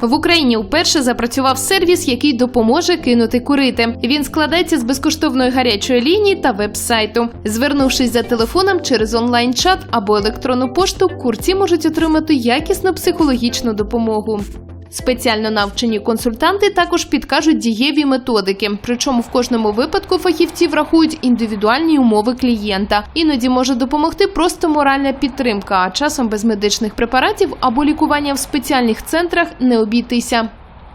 В Україні вперше запрацював сервіс, який допоможе кинути курити. Він складається з безкоштовної гарячої лінії та веб-сайту. Звернувшись за телефоном через онлайн-чат або електронну пошту, курці можуть отримати якісну психологічну допомогу. Спеціально навчені консультанти також підкажуть дієві методики. Причому в кожному випадку фахівці врахують індивідуальні умови клієнта. Іноді може допомогти просто моральна підтримка, а часом без медичних препаратів або лікування в спеціальних центрах не обійтися.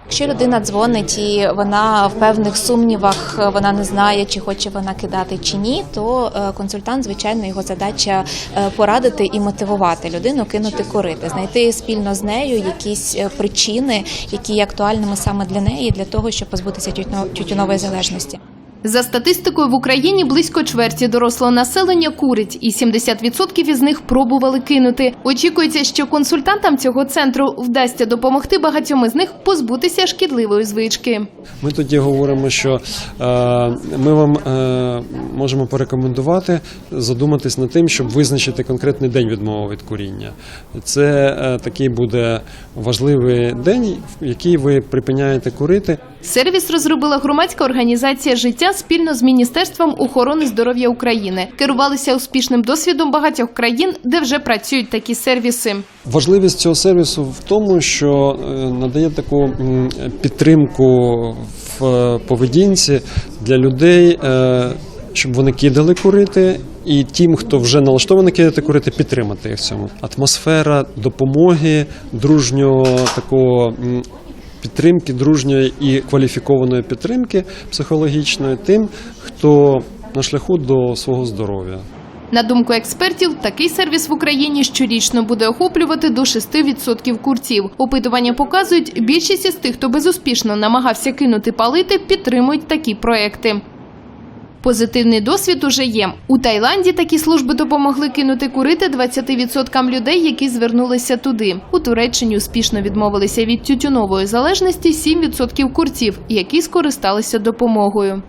Якщо людина дзвонить і вона в певних сумнівах, вона не знає, чи хоче вона кидати чи ні, то е, консультант, звичайно, його задача е, порадити і мотивувати людину кинути курити, знайти спільно з нею якісь е, причини, які є актуальними саме для неї, для того, щоб позбутися тютюно- тютюнової залежності. За статистикою в Україні близько чверті дорослого населення курить, і 70% із них пробували кинути. Очікується, що консультантам цього центру вдасться допомогти багатьом із них позбутися шкідливої звички. Ми тоді говоримо, що е, ми вам е, можемо порекомендувати задуматись над тим, щоб визначити конкретний день відмови від куріння. Це е, такий буде важливий день, в який ви припиняєте курити. Сервіс розробила громадська організація життя спільно з Міністерством охорони здоров'я України. Керувалися успішним досвідом багатьох країн, де вже працюють такі сервіси. Важливість цього сервісу в тому, що е, надає таку підтримку в е, поведінці для людей, е, щоб вони кидали курити, і тим, хто вже налаштований кидати курити, підтримати їх в цьому. Атмосфера допомоги, дружнього такого. Підтримки дружньої і кваліфікованої підтримки психологічної тим, хто на шляху до свого здоров'я. На думку експертів, такий сервіс в Україні щорічно буде охоплювати до 6% курців. Опитування показують, більшість із тих, хто безуспішно намагався кинути палити, підтримують такі проекти. Позитивний досвід уже є. У Таїланді такі служби допомогли кинути курити 20% людей, які звернулися туди. У Туреччині успішно відмовилися від тютюнової залежності 7% курців, які скористалися допомогою.